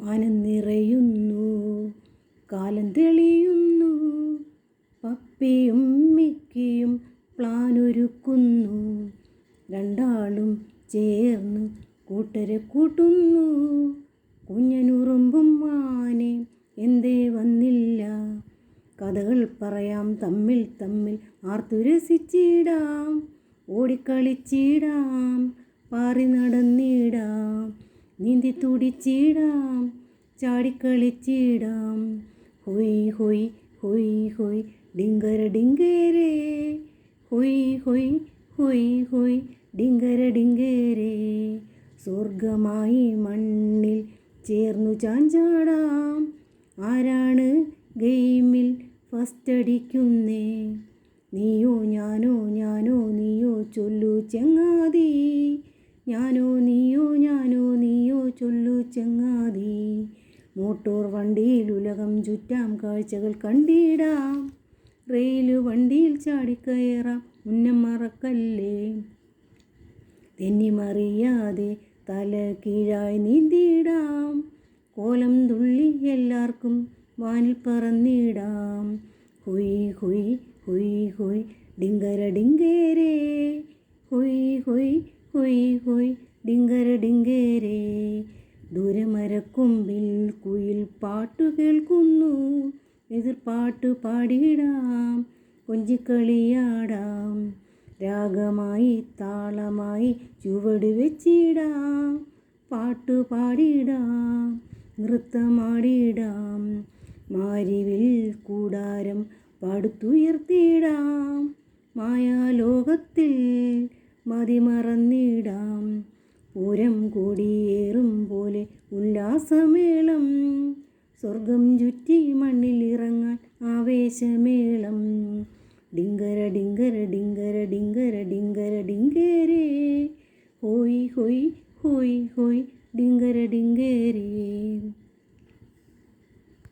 വാനം നിറയുന്നു കാലം തെളിയുന്നു പപ്പിയും മിക്കിയും പ്ലാനൊരുക്കുന്നു രണ്ടാളും ചേർന്ന് കൂട്ടരെ കൂട്ടുന്നു. കുഞ്ഞനുറുമ്പും മാനെ എന്തേ വന്നില്ല. കഥകൾ പറയാം തമ്മിൽ തമ്മിൽ ആർത്തുരസിച്ചിടാം ഓടിക്കളിച്ചിടാം പാറി നടന്നിടാം. നീന്തി തുടിച്ചിടാം ചാടിക്കളിച്ചിടാം. ഹൊയ് ഹൊയ് ഹൊയ് ഹൊയ് ഡിങ്കര ഡിങ്കേരേ ഹൊയ് ഹൊയ് ഹൊയ് ഹൊയ് ഡിങ്കര ഡിങ്കേരേ. സ്വർഗമായി മണ്ണിൽ ചേർന്നു ചാഞ്ചാടാം ആരാണ് ഗെയിമിൽ ഫസ്റ്റ് അടിക്കുന്നേ നീയോ ഞാനോ ഞാനോ നീയോ ചൊല്ലു ചെങ്ങാതി ഞാനോ ചെങ്ങാതി. മോട്ടോർ വണ്ടിയിൽ ഉലകം ചുറ്റാം കാഴ്ചകൾ കണ്ടിടാം. റെയിൽ വണ്ടിയിൽ ചാടിക്കയറാം മുന്നം മറക്കല്ലേ? തെന്നിമറിയാതെ തല കീഴായി നീന്തിടാം കോലം തുള്ളി എല്ലാവർക്കും വാനിൽ പറന്നിടാം. ഹുയ് ഹുയ് ഹുയ് ഹുയ് ഡിങ്കര ഡിങ്കേരേ. ഹുയ് ഹുയ് ഹുയ് ഹുയ് ഡിങ്കര ഡിങ്കേരേ. ദൂരമരക്കൊമ്പിൽ കുയിൽ പാട്ടു കേൾക്കുന്നു. എതിർപ്പാട്ട് പാടിയിടാം. കൊഞ്ചിക്കളിയാടാം. രാഗമായി താളമായി ചുവട് വെച്ചിടാം. പാട്ടു പാടിയിടാം. നൃത്തമാടിയിടാം. മാരിവിൽ കൂടാരം പടുത്തുയർത്തിയിടാം ഉല്ലാസമേളം സ്വർഗം ചുറ്റി മണ്ണിലിറങ്ങാൻ ആവേശമേളം. ഡിങ്കര ഡിങ്കര ഡിങ്കര ഡിങ്കര ഡിങ്കര ഡിങ്കേരേ. ഹോയ് ഹോയ് ഹോയ് ഹോയ് ഡിങ്കര ഡിങ്കരേ.